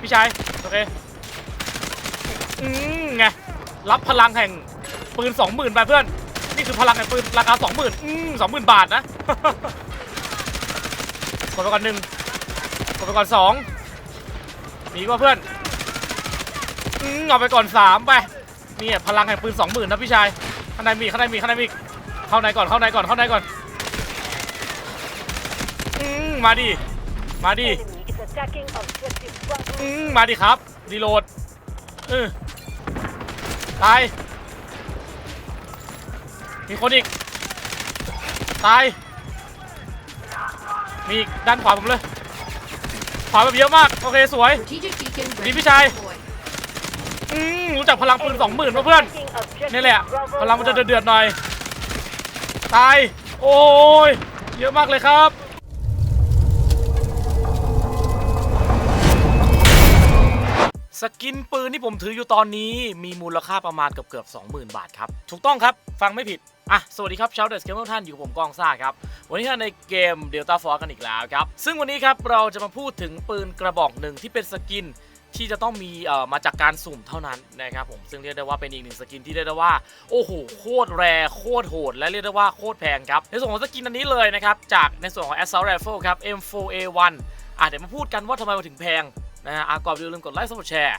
พี่ชาย โอเค อืมไง รับพลังแห่งปืนสองหมื่นไปเพื่อน นี่คือพลังแห่งปืนราคาสองหมื่นอืมสองหมื่นบาทนะ กดไปก่อนหนึ่งกดไปก่อนสองมีอีกว่าเพื่อนอืมเอาไปก่อนสามไป นี่พลังแห่งปืนสองหมื่นนะพี่ชาย ข้างในมีข้างในมีข้างในมีเข้าในก่อนเข้าในก่อนเข้าในก่อนอืมมาดิมาดิ อืมมาดิครับรีโหลดเออตาย มีคนอีก ตาย มีอีกด้านขวาผมเลยขวาแบบเยอะมาก โอเค สวย Strategic beacon Đi ready phía to trái. deploy. อืมรู้จักพลังปืนสองหมื่นเพื่อนนี่แหละ พลังมันจะเดือดๆหน่อย ตาย โอ้ย เยอะมากเลยครับ สกินปืนที่ผมถืออยู่ตอนนี้มีมูลค่าประมาณเกือบเกือบ20,000 บาทครับ ถูกต้องครับ ฟังไม่ผิด อะ สวัสดีครับชาวเดสเกมทุกท่านอยู่กับผมกองซ่าครับ วันนี้ในเกม Delta Force กันอีกแล้วครับ ซึ่งวันนี้ครับเราจะมาพูดถึงปืนกระบอกหนึ่งที่เป็นสกินที่จะต้องมีเอ่อมาจากการสุ่มเท่านั้นนะครับผมซึ่งเรียกได้ว่าเป็นอีกหนึ่งสกินที่เรียกได้ว่าโอ้โหโคตรแรโคตรโหดและเรียกได้ว่าโคตรแพงครับในส่วนของสกินอันนี้เลยนะครับจากในส่วนของ Assault Rifle ครับ M4A1 อะเดี๋ยวมาพูดกันว่าทำไมมันถึงแพง นะฮะอาก่อบอย่าลืมกดไลค์สมัครแชร์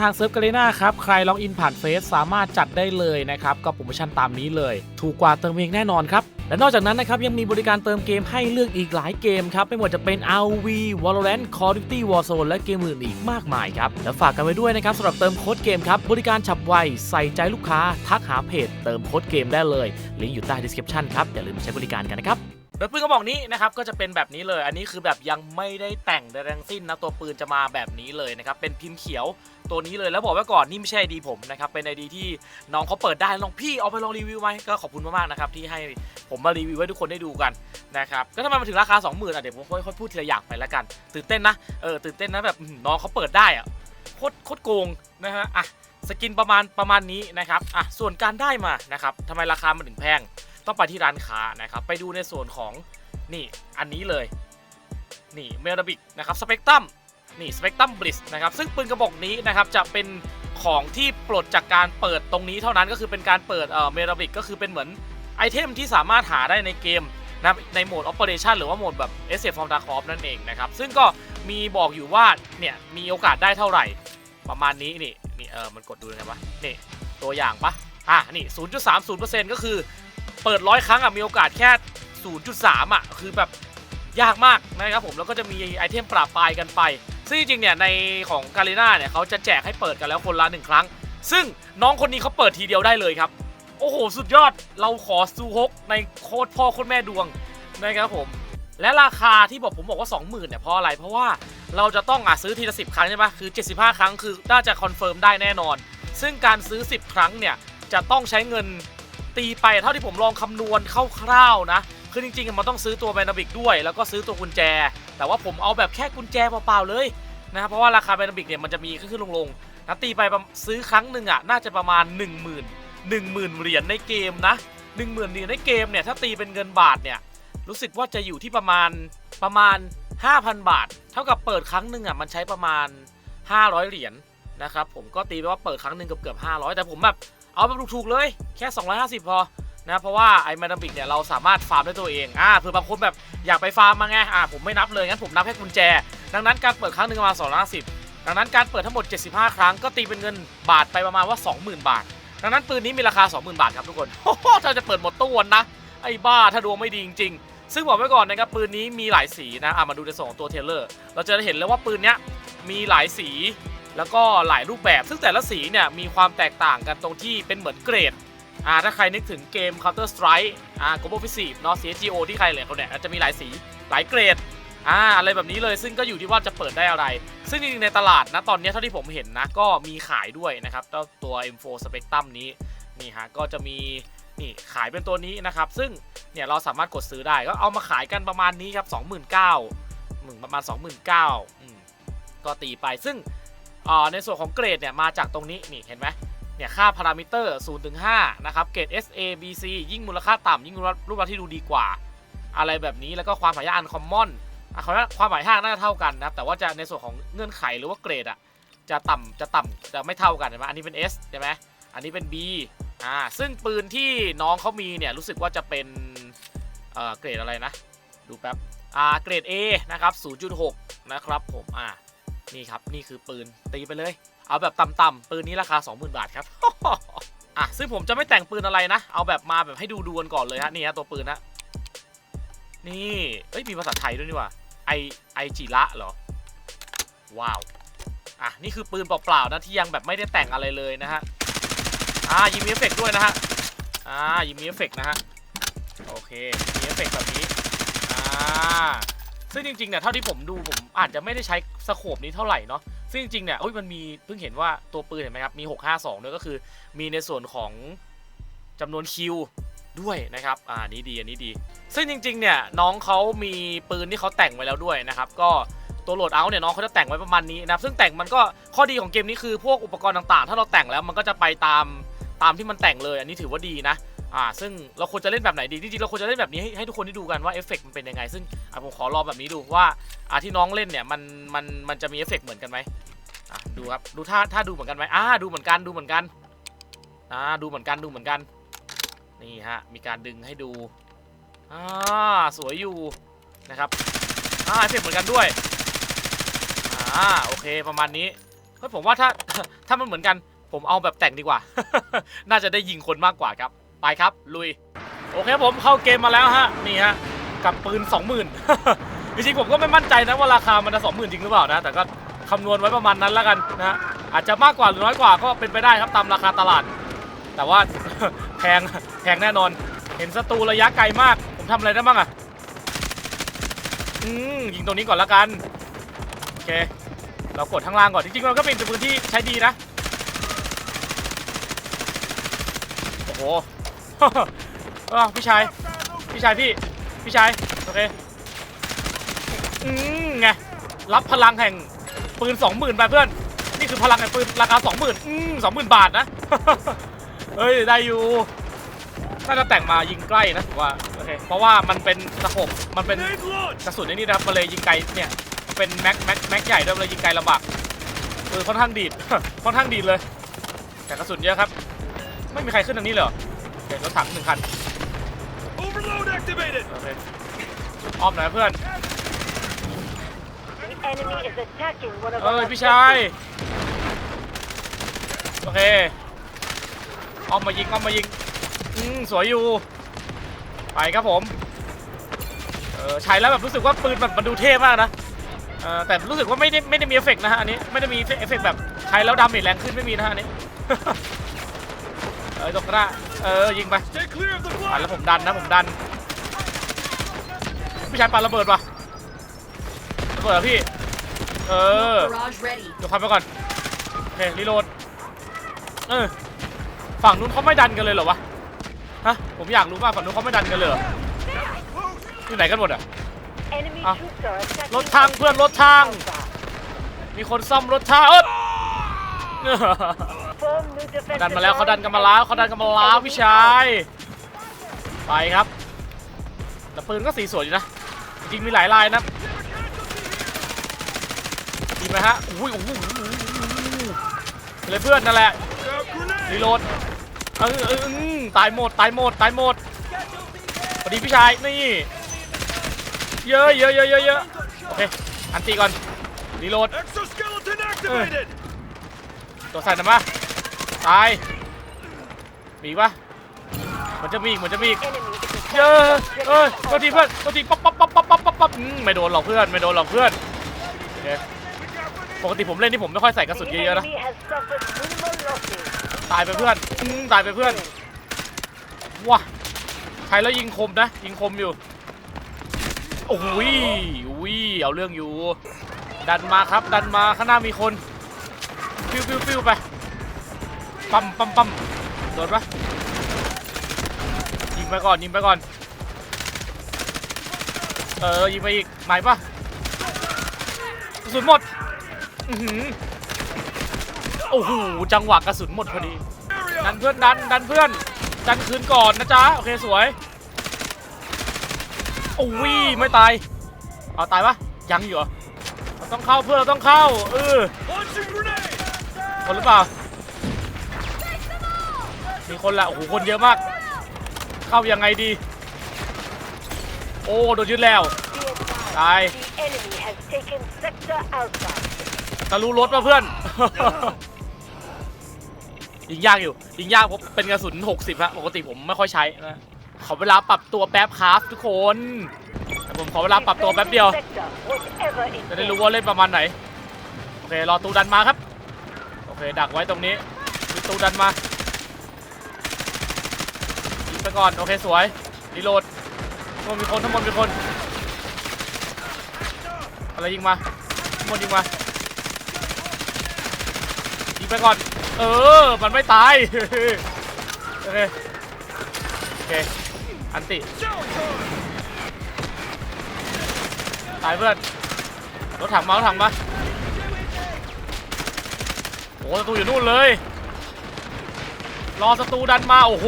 ทางเซิร์ฟกาเลนาครับ ใครล็อกอินผ่านเฟซสามารถจัดได้เลยนะครับก็โปรโมชั่นตามนี้เลย ถูกกว่าเติมเองแน่นอนครับ และนอกจากนั้นนะครับยังมีบริการเติมเกมให้เลือกอีกหลายเกมครับ ไม่ว่าจะเป็น RV Valorant Call of Duty Warzone และเกมอื่นอีกมากมายครับ และฝากกันไว้ด้วยนะครับสำหรับเติมโค้ดเกมครับบริการฉับไวใส่ใจลูกค้า ทักหาเพจเติมโค้ดเกมได้เลยลิงก์อยู่ใต้ description ครับอย่าลืมใช้บริการกันนะครับโดยปืนกระบอกนี้นะครับก็จะเป็นแบบนี้เลย อันนี้คือแบบยังไม่ได้แต่งใดทั้งสิ้นนะตัวปืนจะมาแบบนี้เลยนะครับเป็นพิมพ์เขียว ตัวนี้เลยแล้วบอกไว้ก่อนนี่ไม่ใช่ไอดีผมนะครับเป็นไอดีที่น้องเขาเปิดได้ลองพี่เอาไปลองรีวิวไหมก็ขอบคุณมากๆนะครับที่ให้ผมมารีวิวให้ทุกคนได้ดูกันนะครับก็ทำไมมันถึงราคา 20,000อะเดี๋ยวผมค่อยๆพูดทีละอย่างไปแล้วกัน ตื่นเต้นนะเออตื่นเต้นนะแบบน้องเขาเปิดได้อะโคตรโคตรโกงนะฮะอะสกินประมาณประมาณนี้นะครับอะส่วนการได้มานะครับทำไมราคามันถึงแพงต้องไปที่ร้านค้านะครับไปดูในส่วนของนี่อันนี้เลยนี่เมราบิกนะครับสเปกตรัม นี่สเปกตรัมบลิสนะครับซึ่งปืนกระบอกนี้นะครับจะเป็นของที่ปลดจากการเปิดตรงนี้เท่านั้นก็คือเป็นการเปิดเอ่อเมราบิกก็คือเป็นเหมือนไอเทมที่สามารถหาได้ในเกมนะในโหมด Operation หรือว่าโหมดแบบ s อ From Tarkov นั่นเองนะครับ ซึ่งก็มีบอกอยู่ว่าเนี่ยมีโอกาสได้เท่าไหร่ ประมาณนี้นี่นี่เออมันกดดูนะปะนี่ตัวอย่างปะอะนี่ 0.30%ก็คือเปิดร้อยครั้งอะมีโอกาสแค่ 0.3 อะ คือแบบยากมากนะครับผมแล้วก็จะมีไอเทมปราบปลายกันไป ซึ่งจริงๆเนี่ยในของกาเลนาเนี่ยเขาจะแจกให้เปิดกันแล้วคนละหนึ่งครั้ง ซึ่งน้องคนนี้เขาเปิดทีเดียวได้เลยครับ โอ้โห สุดยอดเราขอซูฮกในโคตรพ่อโคตรแม่ดวงนะครับผม และราคาที่บอกผมบอกว่า 20,000เนี่ยเพราะอะไรเพราะว่าเราจะต้องอะซื้อทีละ 10 ครั้งใช่ไหมคือ 75 ครั้งคือน่าจะคอนเฟิร์มได้แน่นอน ซึ่งการซื้อ 10 ครั้งเนี่ยจะต้องใช้เงินตีไปเท่าที่ผมลองคำนวณคร่าวๆนะ คือจริงๆมันต้องซื้อตัวแบนาบิกด้วย แล้วก็ซื้อตัวกุญแจ แต่ว่าผมเอาแบบแค่กุญแจเปล่าๆเลยนะครับเพราะว่าราคาแบนาบิกเนี่ยมันจะมีขึ้นๆลงๆนะตีไปปซื้อครั้งหนึ่งอะน่าจะประมาณ 1 0 0 0 0 1 0,000เหรียญในเกมนะ1 0,000เหรียญในเกมเนี่ยถ้าตีเป็นเงินบาทเนี่ยรู้สึกว่าจะอยู่ที่ประมาณประมาณ 5,000 บาท เท่ากับเปิดครั้งหนึ่งอะมันใช้ประมาณ 500 เหรียญนะครับผมก็ตีไปว่าเปิดครั้งหนึ่งเกือบเกือบ500 แต่ผมแบบเอาแบบถูกๆเลยแค่ 250 พอ นะเพราะว่าไอ้แมนาบิกเนี่ยเราสามารถฟาร์มได้ตัวเองอ่าเผื่อบางคนแบบอยากไปฟาร์มมาไงอ่าผมไม่นับเลยงั้นผมนับแค่กุญแจ ดังนั้นการเปิดครั้งหนึ่งประมาณ250ดังนั้นการเปิดทั้งหมด 75 ครั้งก็ตีเป็นเงินบาทไปประมาณว่า 20,000 บาท ดังนั้นปืนนี้มีราคา 20,000 บาทครับทุกคนโอ้โหถ้าจะเปิดหมดตู้วันนะไอ้บ้าถ้าดวงไม่ดีจริงๆ ซึ่งบอกไว้ก่อนนะครับปืนนี้มีหลายสีนะอ่ามาดูในส่วนของตัวเทเลอร์ เราจะเห็นเลยว่าปืนเนี้ยมีหลายสีแล้วก็หลายรูปแบบ ซึ่งแต่ละสีเนี่ยมีความแตกต่างกันตรงที่เป็นเหมือนเกรด อ่าถ้าใครนึกถึงเกม Counter Strike อ่า Global Offensive เนาะ CSGO ที่ใครเลยเขาเนี่ยจะมีหลายสีหลายเกรดอ่าอะไรแบบนี้เลยซึ่งก็อยู่ที่ว่าจะเปิดได้อะไร ซึ่งจริงๆในตลาดนะตอนนี้เท่าที่ผมเห็นนะ ก็มีขายด้วยนะครับเจ้าตัว M4 Spectrum นี้นี่ฮะก็จะมีนี่ขายเป็นตัวนี้นะครับ ซึ่งเนี่ยเราสามารถกดซื้อได้ก็เอามาขายกันประมาณนี้ครับ29,000มึงประมาณ 29,000อืมก็ตีไปซึ่งอ่าในส่วนของเกรดเนี่ยมาจากตรงนี้นี่เห็นไหม เนี่ยค่าพารามิเตอร์0ถึง5นะครับเกรด S A B C ยิ่งมูลค่าต่ำยิ่งรูปลักษณ์ที่ดูดีกว่า อะไรแบบนี้แล้วก็ความหมายอันคอมมอนความหมายห้างน่าจะเท่ากันนะครับแต่ว่าจะในส่วนของเงื่อนไขหรือว่าเกรดอะจะต่ำจะต่ำจะไม่เท่ากันเห็นไหมอันนี้เป็น S ใช่ไหมอันนี้เป็น B อ่าซึ่งปืนที่น้องเขามีเนี่ยรู้สึกว่าจะเป็นเอ่อเกรดอะไรนะ ดูแป๊บอ่าเกรด A นะครับ0.6 นะครับผมอ่านี่ครับนี่คือปืนตีไปเลย เอาแบบต่ำๆปืนนี้ราคา 20,000 บาทครับอะซึ่งผมจะไม่แต่งปืนอะไรนะ เอาแบบมาแบบให้ดูดวกันก่อนเลยฮะนี่ฮะตัวปืนนะนี่เอ้ยมีภาษาไทยด้วยนี่ว่าไอไอจิระเหรอว้าวอะนี่คือปืนเปล่าๆนะที่ยังแบบไม่ได้แต่งอะไรเลยนะฮะอ่ายิงมีเอฟเฟกด้วยนะฮะอ่ายิงมีเอฟเฟกนะฮะโอเคมีเอฟเฟกแบบนี้อ่าซึ่งจริงๆเนี่ยเท่าที่ผมดูผมอาจจะไม่ได้ใช้สโคปนี้เท่าไหร่เนาะ ซึ่งจริงเนี่ยเอ้ยมันมีเพิ่งเห็นว่าตัวปืนเห็นไหมครับมี 652ด้วยก็คือมีในส่วนของจำนวนคิวด้วยนะครับอ่านี้ดีอันนี้ดี ซึ่งจริงๆเนี่ยน้องเขามีปืนที่เขาแต่งไว้แล้วด้วยนะครับก็ตัวโหลดเอาเนี่ยน้องเขาจะแต่งไว้ประมาณนี้นะครับซึ่งแต่งมันก็ข้อดีของเกมนี้คือพวกอุปกรณ์ต่างๆ ถ้าเราแต่งแล้วมันก็จะไปตามตามที่มันแต่งเลย อันนี้ถือว่าดีนะ อ่าซึ่งเราควรจะเล่นแบบไหนดีจริงๆเราควรจะเล่นแบบนี้ให้ให้ทุกคนได้ดูกันว่าเอฟเฟกต์มันเป็นยังไง ซึ่งอะผมขอลองแบบนี้ดูว่าอ่าที่น้องเล่นเนี่ยมันมันมันจะมีเอฟเฟกต์เหมือนกันไหมอะดูครับดูท่าท่าดูเหมือนกันไหมอ่าดูเหมือนกันดูเหมือนกันอ่าดูเหมือนกันดูเหมือนกันนี่ฮะมีการดึงให้ดูอ่าสวยอยู่นะครับอ่าเอฟเฟกต์เหมือนกันด้วยอ่าโอเคประมาณนี้เฮ้ยผมว่าถ้าถ้ามันเหมือนกันผมเอาแบบแต่งดีกว่า น่าจะได้ยิงคนมากกว่าครับ ไปครับ ลุย โอเคผมเข้าเกมมาแล้วฮะ นี่ฮะ กับปืน 20,000 จริงๆผมก็ไม่มั่นใจนะว่าราคามันจะ20,000 จริงหรือเปล่านะ แต่ก็คำนวณไว้ประมาณนั้นแล้วกันนะอาจจะมากกว่าหรือน้อยกว่าก็เป็นไปได้ครับตามราคาตลาด แต่ว่าแพงแพงแน่นอน เห็นศัตรูระยะไกลมาก ผมทำอะไรได้บ้างอะอืมยิงตรงนี้ก่อนละกัน โอเค เรากดข้างล่างก่อน จริงๆมันก็เป็นปืนที่ใช้ดีนะ โอ้โห เออพี่ชายพี่ชายพี่พี่ชายโอเคอืมไงรับพลังแห่งปืนสองหมื่นไปเพื่อน นี่คือพลังแห่งปืนราคาสองหมื่นอืมสองหมื่นบาทนะเฮ้ยได้อยู่น่าจะแต่งมายิงใกล้นะถือว่าโอเคเพราะว่ามันเป็นสะโขบมันเป็นกระสุนในนี่นะครับมันเลยยิงไกลเนี่ยเป็นแม็กแม็กแม็กใหญ่ด้วยมันเลยยิงไกลลำบากปืนค่อนข้างดีดค่อนข้างดีดเลยแต่กระสุนเยอะครับ ไม่มีใครขึ้นทางนี้เลย เหรอเห็นรถถังหนึ่งคัน Overload activated! โอเคอ้อมหน่อยนะเพื่อน The enemy is attacking one of เอ้ย our พี่ชายโอเคอ้อมมายิงอ้อมมายิงอืมสวยอยู่ ไปครับผม เออใช้แล้วแบบรู้สึกว่าปืนแบบมันดูเท่มากนะเออแต่รู้สึกว่าไม่ได้ไม่ได้มีเอฟเฟกต์นะฮะอันนี้ไม่ได้มีเอฟเฟกต์แบบใช้แล้วดาเมจแรงขึ้นไม่มีนะฮะอันนี้ เออตกกระด้าเออยิงไป Stay clear of the อะ blood! แล้วผมดันนะผมดันพี่ชายปาระเบิดปะระเบิดเหรอพี่ เออ Barrage ready. เดี๋ยวพับไปก่อนโอเครีโหลดเออฝั่งนู้นเขาไม่ดันกันเลยเหรอวะฮะผมอยากรู้ว่าฝั่งนู้นเขาไม่ดันกันเลยเหรออยู่ไหนกันหมดอะ enemy Ah. troops are attacking รถทางเพื่อนรถทาง Alpha. มีคนซ่อมรถทางเอย Form new defensive ดันมาแล้วเขาดันกันมาแล้วเขาดันกันมาแล้วพี่ชายไปครับ แต่ปืนก็สีสวยอยู่นะ จริงมีหลายลายนะดีไหมฮะอุ้ยโอ้โหเลยเพื่อนนั่นแหละรีโหลดเออเออตายหมดตายหมดตายหมดสวัสดีพี่ชายนี่เยอะเยอะเยอะเยอะเยอะโอเคอันตีก่อนรีโหลดตัวใส่หนะมา ตาย มีอีกปะมันจะมีอีกมันจะมีอีกเยอะเอ้ยกตัวทีเพื่อนตัวทีป๊อปป๊อปป๊อปป๊อปป๊อปป๊อปป๊อปอืมไม่โดนหรอกเพื่อน ไม่โดนหรอกเพื่อนโอเคปกติผมเล่นนี่ผมไม่ค่อยใส่กระสุนเยอะๆนะ ตายไปเพื่อนตายไปเพื่อน ว้าใช้แล้วยิงคมนะ ยิงคมอยู่ โอ้ยอุ้ยเอาเรื่องอยู่ ดันมาครับ ดันมาข้างหน้ามีคนฟิวฟิวฟิวไป ปั๊มปั๊มปั๊มโดนปะยิงไปก่อนยิงไปก่อน เออยิงไปอีกหมายปะกระสุนหมดอือหือโอ้โหจังหวะกระสุนหมดพอดีดันเพื่อนดันดันเพื่อนดันคืนก่อนนะจ๊ะโอเคสวยโอ้ยไม่ตายเอาตายปะยังอยู่เหรอเราต้องเข้าเพื่อนเราต้องเข้าเออคนหรือเปล่า มีคนละโอ้โหคนเยอะมาก เข้ายังไงดี โอ้โดนยึดแล้ว Be advised, ตาย the enemy has taken sector Alpha. ทะลุรถมาเพื่อน ยิงยากอยู่ ยิงยากเพราะเป็นกระสุน 60ฮะปกติผมไม่ค่อยใช้นะขอเวลาปรับตัวแป๊บครับทุกคนแต่ผมขอเวลาปรับตัวแป๊บเดียว Defend the sector, whatever it จะได้ takes. รู้ว่าเล่นประมาณไหน โอเค รอตูดันมาครับ โอเค ดักไว้ตรงนี้มีตูดันมายิง ไปก่อน โอเค สวยรีโหลดทั้งหมดมีคนทั้งหมดมีคน อะไรยิงมาทั้งหมดยิงมา ยิงไปก่อน เออ มันไม่ตาย โอเค โอเค อันติ ตายเพื่อน รถถังมารถถังมาโอ้ศัตรูอยู่นู่นเลย รอศัตรูดันมา โอ้โห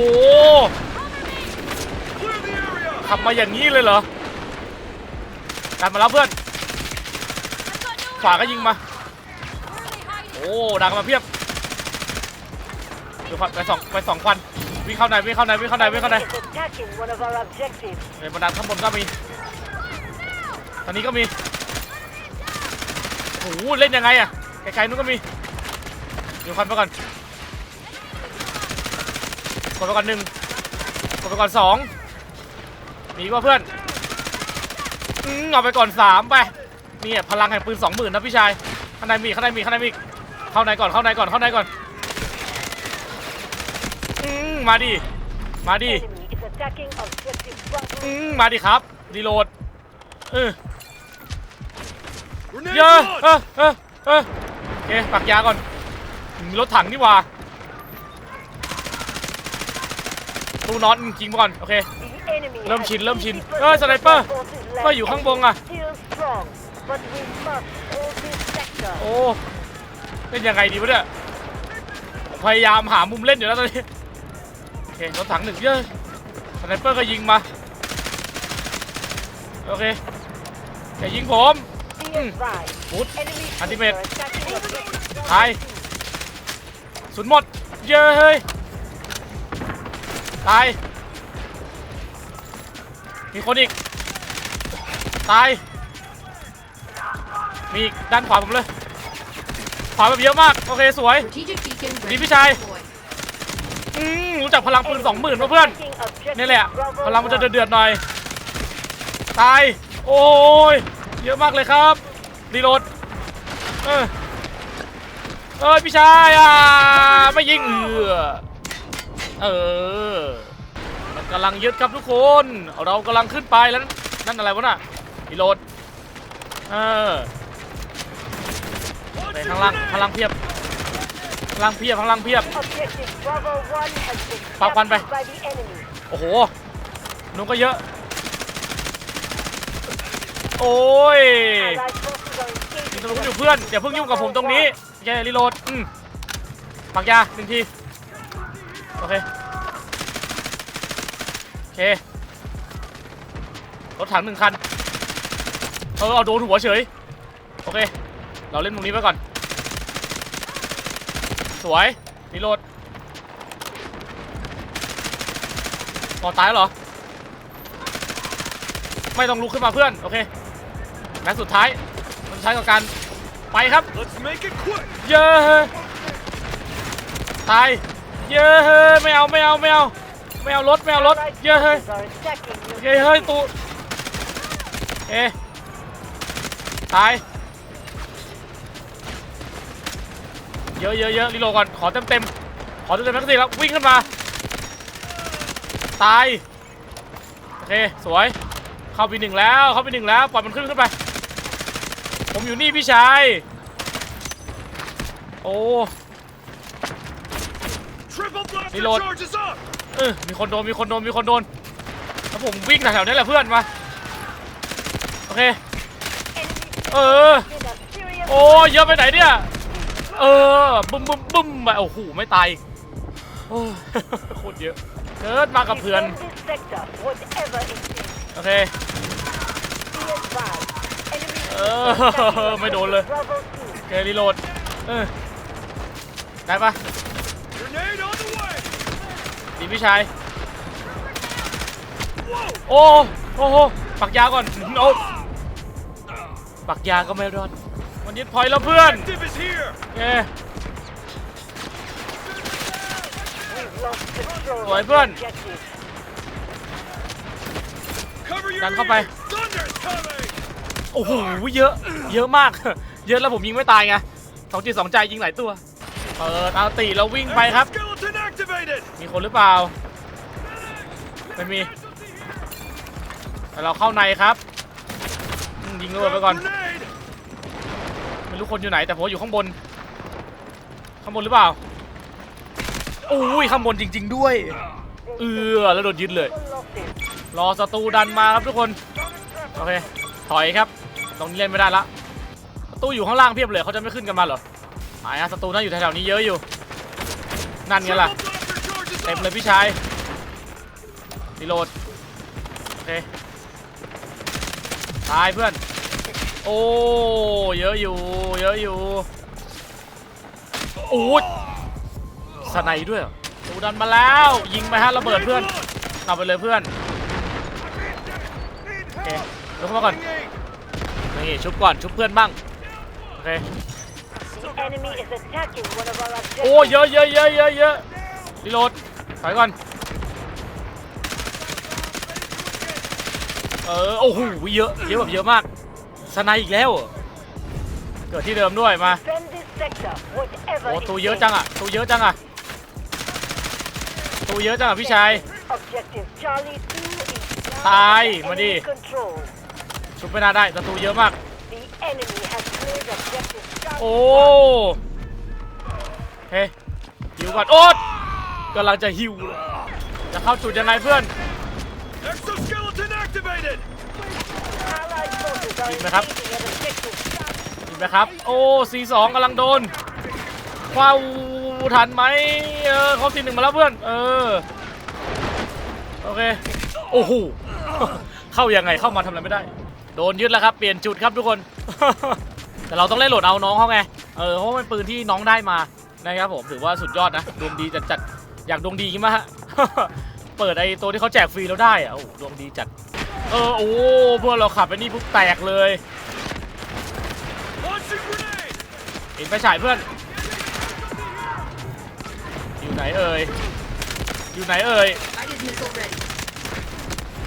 ขับมาอย่างนี้เลยเหรอดันมาแล้วเพื่อนขวาก็ยิงมา โอ้ดังมาเพียบดูควันไปสองไปสองควันวิ่งเข้าในวิ่งเข้าในวิ่งเข้าในวิ่งเข้าใน Enemy is attacking one of our objectives. เดี๋ยวมาดันข้างบนก็มีทางนี้ก็มีโอ้โหเล่นยังไงอะไกลๆนู้นก็มีเดี๋ยวควันไปก่อนกดไปก่อนหนึ่งกดไปก่อนสอง มีว่าเพื่อนอืมเอาไปก่อนสามไปนี่พลังแห่งปืนสองหมื่นนะพี่ชายข้างในมีอีกข้างในมีข้างในมีอีกเข้าในก่อนเข้าในก่อนเข้าในก่อนอืมมาดิมาดิ Enemy is attacking objective Bravo. อืมมาดิครับรีโหลดเออ Grenade เยอะเอ launched! อเออเออโอเคปักยาก่อนมีรถถังนี่หว่าตู้น็อตจริงๆก่อน โอเค The enemy เริ่ม has ชินเริ่มชิน50%เอ้ยสไนเปอร์ forces left เฮ้ยอยู่ข้างบนอะ and still strong, but we must hold this sector. โอ้เล่นยังไงดีวะเนี่ยพยายามหามุมเล่นอยู่แล้วตอนนี้โอเครถถังหนึ่งเยอะสไนเปอร์ก็ยิงมาโอเคอย่ายิงผม Be advised, พุด enemy troops Ultimate. are attacking objective ตายสุนหมด เยอะเฮ้ยตาย มีคนอีก ตาย มีอีกด้านขวาผมเลย ขวาแบบเยอะมาก โอเคสวย Strategic beacon Đi ready với to trai. deploy. อืมรู้จักพลังปืนสองหมื่นเพื่อน นี่แหละ พลังมันจะเดือดๆหน่อย ตาย โอ้ย เยอะมากเลยครับรีโหลด เออเอ้ยพี่ชายอะไม่ยิงเออเออ กำลังยึดครับทุกคน เรากำลังขึ้นไปแล้วนั่นอะไรวะน่ะรีโหลดเออไปข้างล่าง grenade! ข้างล่างเพียบข้างล่างเพียบข้างล่างเพียบปาควันไป โอ้โหนุ้งก็เยอะ โอ้ยมีตำรวจอยู่เพื่อนอย่าเพิ่งยุ่งกับผมตรงนี้แกรีโหลดอืมปักยาหนึ่งที โอเค เครถถังหนึ่งคันเออเอาโดนหัวเฉยโอเค เราเล่นตรงนี้ไว้ก่อน สวยรีโหลดพอตายแล้วเหรอ ไม่ต้องลุกขึ้นมาเพื่อนโอเคแม็กซ์สุดท้ายสุดท้ายกับการไปครับ Let's make it quick! เยอะตายเยอะไม่เอาไม่เอาไม่เอา ไม่เอารถไม่เอารถ Allied เยอะเฮ้ย forces are attacking โอ your เคเฮ้ยตูเอะตายเยอะเยอะเยอะรีโหลดก่อนขอเต็มเต็มขอเต็มเต็มแม็กซี่แล้ววิ่งขึ้นมาตายโอเคสวยเข้าเข้าไปหนึ่งแล้วเข้าไปหนึ่งแล้วปล่อยมันขึ้นขึ้นไป ผมอยู่นี่พี่ชายโอ้ Triple blaster Reload. charges up. เออมีคนโดนมีคนโดนมีคนโดนแล้วผมวิ่งแถวๆนี้แหละเพื่อนมาโอเคเออโอ้เยอะไปไหนเนี่ยเออบึ้มบึ้มบึ้มไปโอ้โหไม่ตายโอ้โคตรเยอะเกิดมากับเพื่อนโอเคเออไม่โดนเลยโอเครีโหลดเออได้ปะ Grenade on the way. ดีพี่ชาย โอ้โอ้โหปักยาก่อนโอ้ปักยาก็ไม่รอดมันยึดพอยแล้วเพื่อน Active is here. โอเค 2. We've lost control Rồi, of the Vươn. objective. Cover your Đằng không ears. bay. Thunder's coming. โอ้โห เยอะ เยอะมาก เยอะแล้วผมยิงไม่ตายไงสองจิตสองใจยิงหลายตัว เปิดเอาตีแล้ววิ่งไปครับ คนหรือเปล่า ไม่มี แต่เราเข้าในครับอืมยิงระเบิดไปก่อน ไม่รู้คนอยู่ไหนแต่ผมอยู่ข้างบน ข้างบนหรือเปล่าโอ้ยข้างบนจริง ๆ ด้วย เออแล้วโดนยึดเลย รอศัตรูดันมาครับทุกคน โอเค ถอยครับ ตรงนี้เล่นไม่ได้ละศัตรูอยู่ข้างล่างเพียบเลยเขาจะไม่ขึ้นกันมาเหรอหายอะศัตรูน่าอยู่แถวๆนี้เยอะอยู่ นั่นไงล่ะ เต็ม up. เลยพี่ชายรีโหลด โอเค ตายเพื่อน โอ้ เยอะอยู่ เยอะอยู่โอ้ยสไนด์ด้วยเหรอตูดันมาแล้ว ยิงไปฮะระเบิดเพื่อนเอาไปเลยเพื่อนโอเคยกเข้ามาก่อนนี่ชุบก่อนชุบเพื่อนบ้างโอเค The enemy is attacking one of our objectives. โอ้เยอะเยอะเยอะเยอะเยอะ รีโหลดถอยก่อน เออ โอ้โห เยอะ เยอะแบบเยอะมาก สไนด์อีกแล้ว เกิดที่เดิมด้วยมา โอ้ตัวเยอะจังอะตัวเยอะจังอะตัวเยอะจังอะพี่ชาย ตาย มาดิ ชุบไม่น่าได้ศัตรูเยอะมาก โอ้ เฮ้ยิวก่อน โอ๊ต กำลังจะหิวเลยจะเข้าจุดยังไงเพื่อน Exoskeleton activated. Allied forces are Nhìn mà khắp. engaging at objective Charlie. เห็นไหมครับ โอ้ซีสองกำลังโดนคว้าวทันไหมเออเขาซีหนึ่งมาแล้วเพื่อน เออ โอเค โอ้โห เข้ายังไงเข้ามาทำอะไรไม่ได้ โดนยึดแล้วครับ เปลี่ยนจุดครับทุกคน แต่เราต้องเล่นโหลดเอาน้องเขาไง เออ เพราะว่าเป็นปืนที่น้องได้มา นะครับผม ถือว่าสุดยอดนะดวงดีจัดจัดๆ อยากดวงดีกันมาฮะ เปิดไอตัวที่เขาแจกฟรีแล้วได้อะโอ้ดวงดีจัด เออ โอ้เพื่อนเราขับไปนี่ปุ๊บแตกเลยเห็นไฟฉายเพื่อน อยู่ไหนเอ่ย อยู่ไหนเอ่ย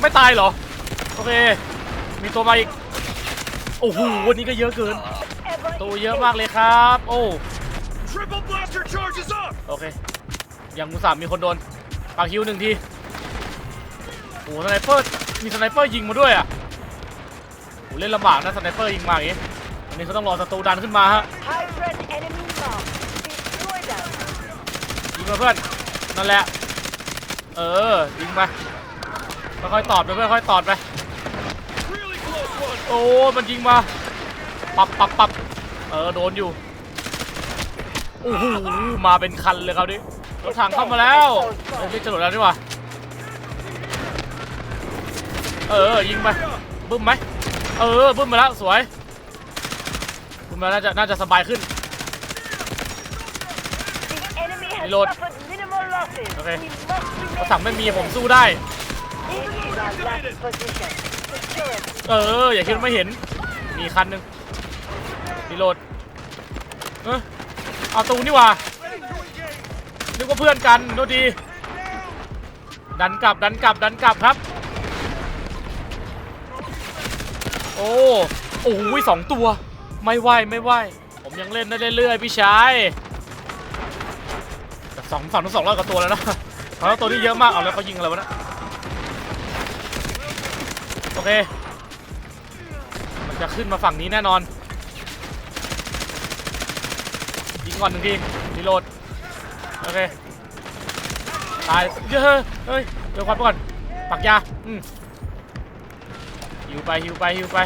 ไม่ตายเหรอ โอเค มีตัวมาอีก โอ้โห วันนี้ก็เยอะเกิน ตัวเยอะมากเลยครับ โอ้ โอเค อยังมุสามมีคนโดนปากคิวหนึ่งทีโอ้สไนเปอร์มีสไนเปอร์ยิงมาด้วยอะโอ้เล่นลำบากนะสไนเปอร์ยิงมาอย่างงี้อันนี้เขาต้องรอศัตรูดันขึ้นมาฮะยิงมาเพื่อนนั่นแหละ เออยิงไปค่อยๆตอดไปเพื่อนค่อยๆตอดไป Really โอ้มันยิงมาปับปับปับเออโดนอยู่โอ้โหมาเป็นคันเลยครับดิ รถถังเข้ามาแล้วเฮ้ยเรียกจรวดแล้วดีกว่าเออยิงไปบึ้มไหมเออบึ้มมาแล้วสวยบึ้มมาน่าจะน่าจะสบายขึ้น The enemy has Reload. suffered minimal losses. Okay. We must รถ remain ถังไม่มีผมสู้ได้ This is our last position. Secure it. เออ อย่าคิดว่าไม่เห็น มีคันหนึ่งรีโหลดเออเอาตูนี่หว่า นึกว่าเพื่อนกันโทษทีดันกลับดันกลับดันกลับครับ โอ้โอ้ยสองตัว ไม่ไหวไม่ไหวผมยังเล่นได้เรื่อยๆพี่ชายแต่สองฝั่งทั้งสองร้อยกว่าตัวแล้วนะเพราะว่าตัวนี้เยอะมากเอาแล้วเขายิงอะไรวะเนะโอเค มันจะขึ้นมาฝั่งนี้แน่นอนยิงก่อนหนึ่งที โอเค ตายเยอะเฮ้ยเดี๋ยวควันไปก่อน ปักยา อืมฮิวไปฮิวไปฮิวไป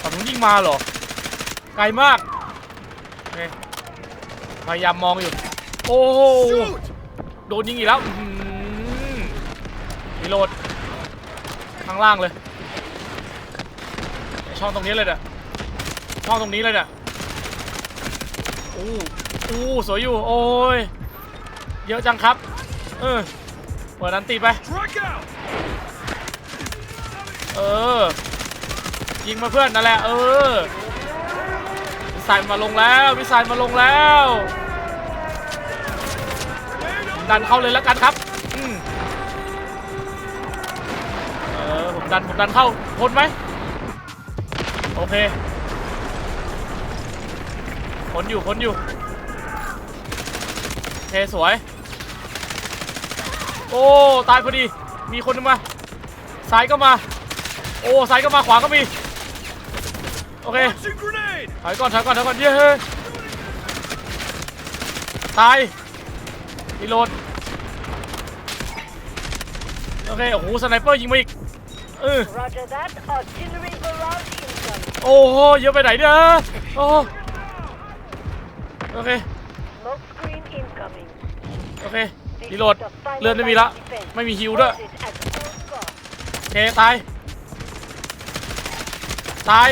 ฝั่งนู้นยิงมาเหรอ ไกลมาก โอเค พยายามมองอยู่ โอ้โห โดนยิงอีกแล้วอื้อหือรีโหลด ข้างล่างเลย ช่องตรงนี้เลยเนี่ยช่องตรงนี้เลยเนี่ยอู้ อู้สวยอยู่ โอ้ย เยอะจังครับ เออเปิดนันตีไป เออ ยิงมาเพื่อนนั่นแหละ เออมิสไซล์มาลงแล้วมิสไซล์มาลงแล้ว ดันเข้าเลยแล้วกันครับอืมเออผมดันผมดันเข้าพ้นไหมโอเคพ้นอยู่พ้นอยู่ เคสวย โอ้ ตายพอดี มีคนนึงมา ซ้ายก็มา โอ้ซ้ายก็มาขวาก็มี โอเค Launching grenade! ถอยก่อนถอยก่อนถอยก่อนเย้ตายรีโหลด โอเค โอ้โห สไนเปอร์ยิงมาอีกเออ Roger that. Artillery barrage incoming. โอ้โห เยอะไปไหนเนี่ยโอ้โหโอเค รีโหลด is the final เลื่อนไม่มีละ line of defense. ไม่มีฮิวด้วย Hold it at all costs. โอเคตาย ตาย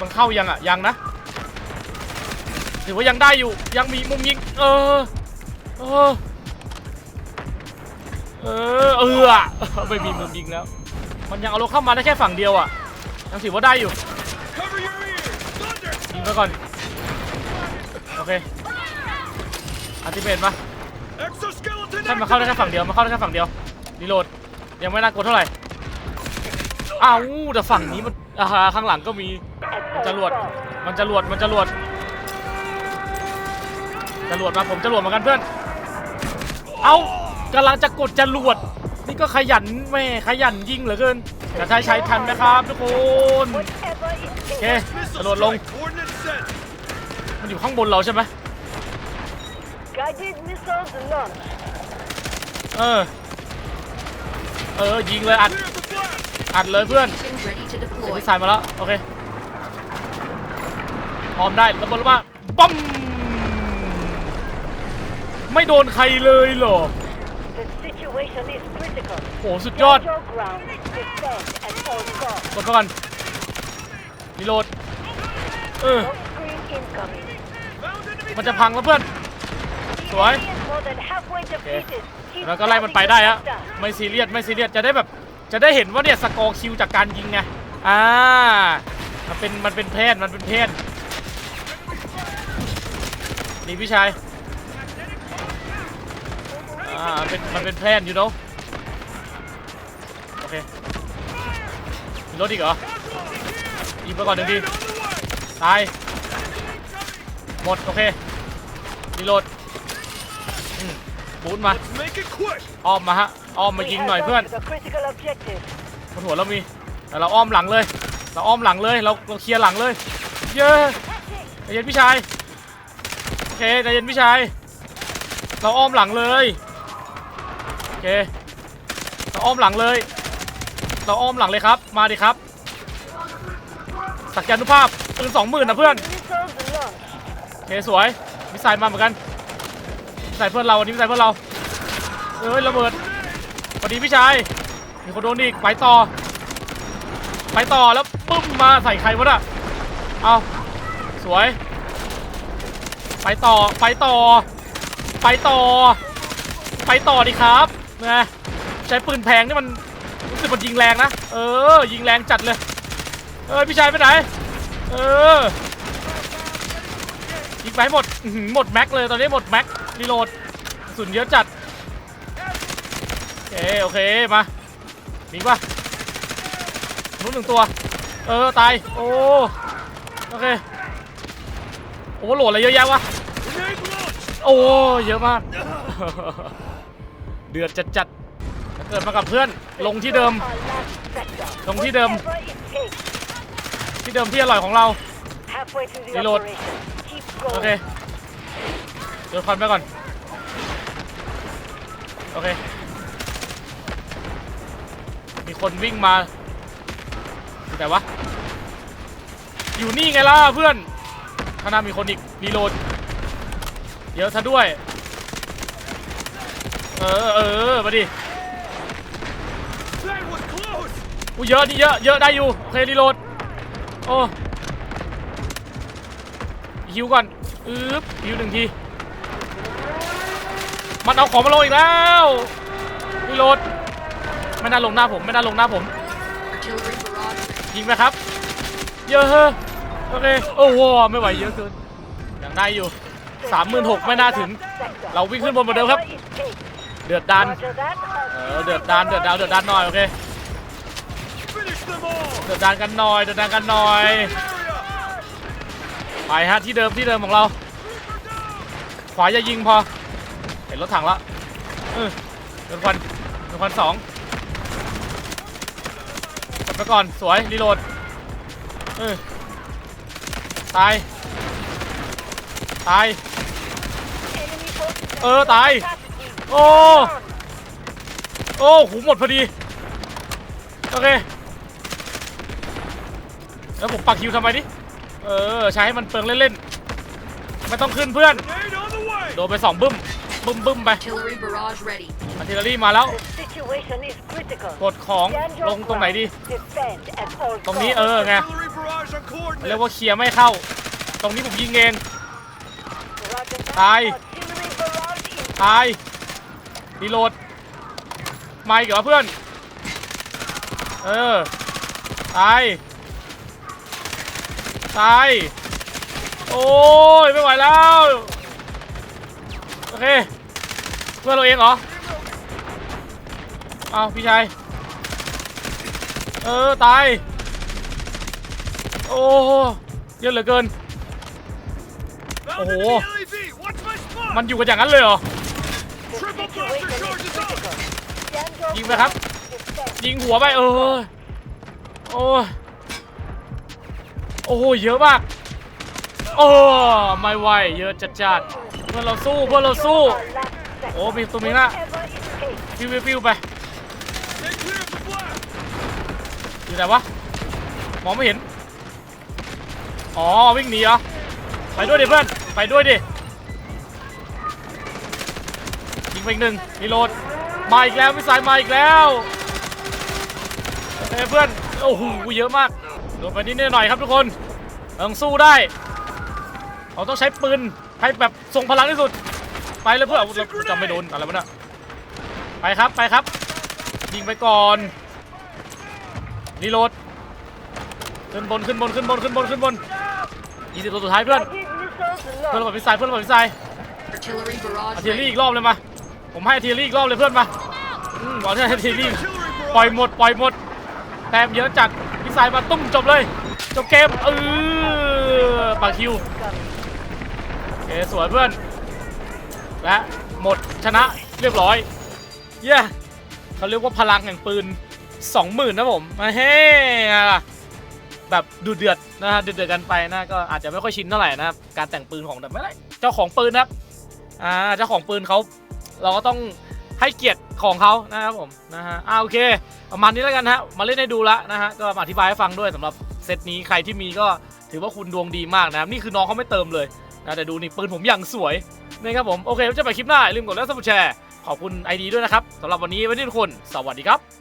มันเข้ายังอะ ยังนะ ถือว่ายังได้อยู่ ยังมีมุมยิง เออ เออ เออ เอออะไม่มีมุมยิงแล้ว มันยังเอารถเข้ามาได้แค่ฝั่งเดียวอะ ยังถือว่าได้อยู่ Cover your ears! Thunder! ยิงไปก่อน โอเค อัติเมตมา Exoskeleton ใช่ มันเข้าได้แค่ฝั่งเดียว มันเข้าได้แค่ฝั่งเดียวรีโหลด ยังไม่น่ากลัวเท่าไหร่ อ้าวแต่ฝั่งนี้มันอ่าข้างหลังก็มี At มัน all จะรวด costs. มันจะรวด มันจะรวดจะรวดมา ผมจะรวดเหมือนกันเพื่อน เอากำลังจะกดจะรวด นี่ก็ขยันแม่ขยันยิงเหลือเกินจะใช้ใช้ทันไหมครับทุกคน Whatever it โอเค takes. ก Missile ระโดดลง strike coordinates set! มันอยู่ข้างบนเราใช่ไหม Guided missiles launched. เออ เออ ยิงเลยอัด Clear the blast! อัดเลยเพื่อน Weapons ready to เดี๋ยว deploy. พี่สายมาแล้ว โอเค พร้อมได้ระเบิดระเบิดปั๊มไม่โดนใครเลยเหรอ The situation is critical. โอ้สุดยอด Hold your ground. Defend at all costs. กดไปก่อนรีโหลด เออ Smoke screen incoming. Found enemy มันจะพังแล้วเพื่อน สวย Enemy is more than halfway defeated. Keep แล้วก็ไล่มันไปได้ฮะไม่ซีเรียสไม่ซีเรียสจะได้แบบจะได้เห็นว่าเนี่ยสกอร์คิวจากการยิงไงอ่ามันเป็นมันเป็นเพนมันเป็นเพนนี่พี่ชายอ่าเป็นมันเป็นแพลนอยู่เนาะโอเคมีรถอีกเหรอยิงไปก่อนหนึ่งที on the way! ตายหมดโอเครีโหลดอืม บูทมา Let's make it quick! อ้อมมาฮะอ้อมมายิงหน่อยเพื่อน The critical objective. บนหัวเรามีแต่เราอ้อมหลังเลย เราอ้อมหลังเลยเราเราเคลียร์หลังเลย เย้ใจเย็นพี่ชายโอเคใจเย็นพี่ชายเราอ้อมหลังเลยโอเคเราอ้อมหลังเลย เราอ้อมหลังเลยครับ มาดิครับสักยานุภาพปืนสองหมื่นนะเพื่อน Missiles launched. โอเคสวยมิสไซล์มาเหมือนกัน มิสไซล์เพื่อนเราอันนี้มิสไซล์เพื่อนเราเอ้ยระเบิดพอดีพี่ชายมีคนโดนอีกไปต่อ ไปต่อแล้วปึ้มมาใส่ใครวะน่ะเอาสวย ไปต่อไปต่อ ไปต่อ ไปต่อดิครับนะใช้ปืนแพงนี่มันรู้สึกมันยิงแรงนะเออ ยิงแรงจัดเลยเออพี่ชายไปไหนเออยิงไปหหมดอื้อหือหมดแม็กเลยตอนนี้หมดแม็ก รีโหลดกระสุนเยอะจัด โอเค โอเค มามีปะนู้นหนึ่งตัว เออ ตาย โอ้ โอเค โอ้โหโหลดอะไรเยอะแยะวะ Grenade launched! โอ้ เยอะมาก เดือดจัดจัดๆถ้าเกิดมากับเพื่อน ลงที่เดิม Our last sector. Đồng chí Đầm. Whatever it takes. ที่เดิมที่อร่อยของเรา Halfway through the Reload. operation. Keep โอ going. เค เดี๋ยวควันไปก่อน โอเค มีคนวิ่งมาอยู่วะ อยู่นี่ไงล่ะเพื่อนข้างหน้ามีคนอีกรีโหลดเยอะซะด้วย เออเออมาดิ That was close! กูเยอะนี่เยอะเยอะได้อยู่ โอเครีโหลดโอ้ฮิวก่อน อึ๊บฮิวหนึ่งที มันเอาของมาลงอีกแล้วรีโหลดไม่น่าลงหน้าผมไม่น่าลงหน้าผมยิงไหมครับ เยอะเฮ้อโอเคโอ้โหไม่ไหวเยอะเกินยังได้อยู่สามหมื่นหกไม่น่าถึง เราวิ่งขึ้นบนเหมือนเดิมครับ เดือดดันเออเดือดดันเดือดดาวเดือดดันหน่อยโอเคเดือดดันกันหน่อยเดือดดันกันหน่อยไปฮะที่เดิมที่เดิมของเรา ขวาอย่ายิงพอ นรถถังละเออโดนควันโดนควันสองกดไปก่อนสวยรีโหลดเออตายตาย Enemy forces เออตาย strategy. โอ้โอ้หูหมดพอดีโอเคแล้วผมปักคิวทำไมดิเออใช้ให้มันเปิงเล่นๆไม่ต้องขึ้นเพื่อน Grenade on the way! โดนไปสองบึ้ม บึ้มบึ้มไป Artillery barrage ready. อาร์ติลรี่มาแล้ว The situation is critical. กดของ Stand your ลงตรงไหนดี ground. Defend at all ตรงนี้ costs. เออไง Artillery barrage on เรียก coordinates! ว่าเคลียร์ไม่เข้า ตรงนี้ผมยิงเอง Roger that. Aye. Artillery barrage in ตายรีโหลดมาอีกเหรอเพื่อน เออ ตาย ตาย โอ้ย ไม่ไหวแล้วโอ เค เพื่อนเราเองเหรอ เอาพี่ชาย เออ ตาย โอ้เยอะเหลือเกิน Found Oh. enemy LAV! Watch my spot! มันอยู่กันอย่างนั้นเลยเหรอ ยิงไปครับ ยิงหัวไปเออ โอ้โอ้โหเยอะมาก โอ้ ไม่ไหว เยอะจัดจัด เพื่อนเราสู้เพื่อนเราสู้ โอ้มีตัวมีหน้า Whatever it takes. ฟิวฟิวฟิวไปอยู่ไหนวะมองไม่เห็น อ๋อวิ่งหนีเหรอไปด้วยดิเพื่อนไปด้วยดิยิงไปอีกหนึ่งรีโหลดมาอีกแล้วมิสไซล์มาอีกแล้วเคเพื่อนโอ้โหเยอะมากโดนไปนิดหน่อยครับทุกคนต้องสู้ได้เราต้องใช้ปืน ให้แบบทรงพลังที่สุด ไปเลยเพื่อนเราจำไม่โดนอะไรวะเนี่ยไปครับไปครับ ยิงไปก่อนรีโหลดขึ้นบนขึ้นบนขึ้นบนขึ้นบนขึ้นบนยี่สิบตัวสุดท้ายเพื่อน Guided missiles เพื่อน launched. ระเบิดพิซซ่เพื่อนระเบิดพิซซ่ Artillery barrage อาร์เทลรี่ ready. อีกรอบเลยมาผมให้อาร์เทลรี่อีกรอบเลยเพื่อนมาอืมบอกให้อาร์เทลรี่ Artillery ปล่อย barrage! หมดปล่อยหมดแต้มเยอะจัดพิซซ่มาตุ้มจบเลยจบเกมเออปากคิวโอ เคสวยเพื่อน และหมดชนะเรียบร้อย เย้เขาเรียกว่าพลังแห่งปืน 20,000นะผมมาเฮ้แบบดูเดือดนะฮะเดือดๆกันไปนะก็อาจจะไม่ค่อยชินเท่าไหร่นะครับการแต่งปืนของแต่ไม่ได้เจ้าของปืนนะครับอ่าเจ้าของปืนเขาเราก็ต้องให้เกียรติของเขานะครับผมนะฮะอ่าโอเคประมาณนี้แล้วกันฮะมาเล่นให้ดูละนะฮะก็มาอธิบายให้ฟังด้วยสำหรับเซตนี้ใครที่มีก็ถือว่าคุณดวงดีมากนะครับนี่คือน้องเขาไม่เติมเลย นะแต่ดูนี่ปืนผมอย่างสวยนะครับผมโอเคจะไปคลิปหน้าอย่าลืมกดไลค์ซับสไครต์แชร์ขอบคุณไอดีด้วยนะครับสำหรับวันนี้ไว้ที่ทุกคน สวัสดีครับ